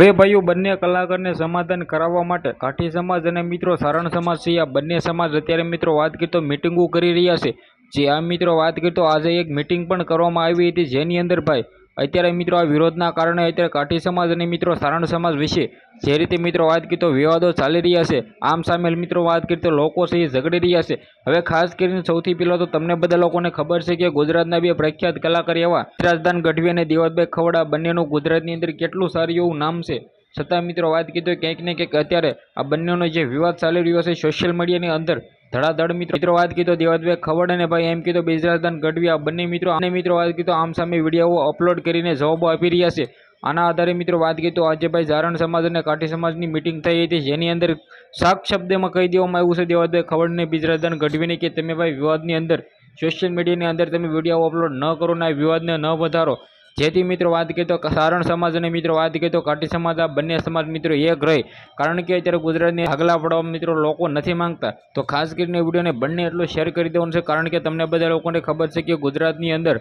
હવે ભાઈઓ બંને કલાકારને સમાધાન કરાવવા માટે કાઠી સમાજ અને મિત્રો સારણ સમાજ છે. આ બંને સમાજ અત્યારે મિત્રો વાત કરતો મિટિંગો કરી રહ્યા છે. જે આ મિત્રો વાત કરતો આજે એક મિટિંગ પણ કરવામાં આવી હતી. જેની અંદર ભાઈ અત્યારે મિત્રો આ વિરોધના કારણે અત્યારે કાઠી સમાજ અને મિત્રો સારણ સમાજ વિશે જે રીતે મિત્રો વાત કરતો વિવાદો ચાલી રહ્યા છે. આમ સામેલ મિત્રો વાત કરતો લોકો છે એ ઝઘડી રહ્યા છે. હવે ખાસ કરીને સૌથી પહેલાં તો તમને બધા લોકોને ખબર છે કે ગુજરાતના બે પ્રખ્યાત કલાકાર એવા રાજદાન ગઢવી અને દેવતભાઈ ખવડા બંનેનું ગુજરાતની અંદર કેટલું સારું એવું નામ છે. છતાં મિત્રો વાત કીધું ક્યાંક ને ક્યાંક અત્યારે આ બંનેનો જે વિવાદ ચાલી રહ્યો છે સોશિયલ મીડિયાની અંદર, ધડાધડ મિત્રો. મિત્રો વાત કીધો દેવાદભાઈ ખવડ અને ભાઈ એમ કીધો બેજરાદાન ગઢવી, આ બંને મિત્રો અને મિત્રો વાત કીધો આમ સામે વીડિયો અપલોડ કરીને જવાબો આપી રહ્યા છે. આના આધારે મિત્રો વાત કીધું, આજે ભાઈ જારણ સમાજ અને કાઠી સમાજની મિટિંગ થઈ હતી, જેની અંદર સાક શબ્દમાં કહી દેવામાં આવ્યું છે દેવતભાઈ ખવડને બીજરાદાન ગઢવીને કે તમે ભાઈ વિવાદની અંદર સોશિયલ મીડિયાની અંદર તમે વીડિયો અપલોડ ન કરો ને વિવાદને ન વધારો. જેથી મિત્રો વાત કરીએ તો સારણ સમાજ અને મિત્રો વાત કરીએ તો કાઠી સમાજ, આ બંને સમાજ મિત્રો એક રહે. કારણ કે અત્યારે ગુજરાતની આગલા પડવા મિત્રો લોકો નથી માંગતા. તો ખાસ કરીને વિડીયોને બંને એટલો શેર કરી દેવાનું છે, કારણ કે તમને બધા લોકોને ખબર છે કે ગુજરાતની અંદર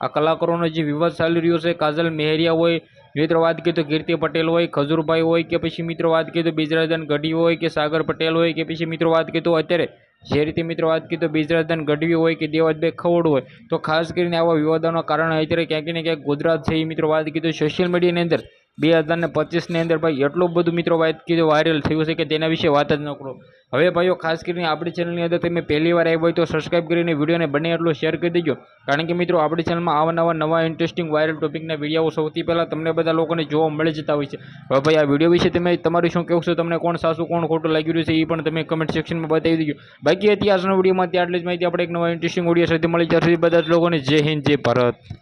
આ કલાકારોનો જે વિવાદ ચાલી રહ્યો છે, કાજલ મેહરિયા હોય, મિત્રો વાત કરીએ તો કીર્તિ પટેલ હોય, ખજૂરભાઈ હોય કે પછી મિત્રો વાત કરીએ તો બિજરાજન ગઢી હોય કે સાગર પટેલ હોય કે પછી મિત્રો વાત કરીએ તો અત્યારે જે રીતે મિત્રો વાત કીધું તો બીજરાજન ગઢવી હોય કે દેવતભાઈ ખવડ હોય, તો ખાસ કરીને આવા વિવાદોના કારણે અત્યારે ક્યાંક ને ક્યાંક ગુજરાત છે એ મિત્રો વાત કીધું સોશિયલ મીડિયાની અંદર. બે હજાર ને પચીસની અંદર ભાઈ એટલું બધું મિત્રો વાત કીધું, વાયરલ થયું છે કે તેના વિશે વાત જ ન કરો. હવે ભાઈઓ, ખાસ કરીને આપણી ચેનલની અંદર તમે પહેલી વાર આવ્યો હોય તો સબસ્ક્રાઈબ કરીને વિડીયોને બને એટલો શેર કરી દેજો. કારણ કે મિત્રો, આપણી ચેનલમાં આવા નવા નવા ઇન્ટરેસ્ટિંગ વાયરલ ટોપિકના વીડિયો સૌથી પહેલાં તમને બધા લોકોને જોવા મળી જતા હોય છે. હવે ભાઈ, આ વીડિયો વિશે તમે તમારું શું કહેવું છે, તમને કોણ સાસું, કોણ ખોટું લાગી રહ્યું છે, એ પણ તમે કમેન્ટ સેક્શનમાં બતાવી દેજો. બાકી ઇતિહાસના વિડીયોમાં ત્યાં આટલી જ માહિતી. આપણે એક નવા ઇન્ટરેસ્ટિંગ વીડિયો સાથે મળી જશે બધા જ લોકોને જય હિન્દ, જય ભારત.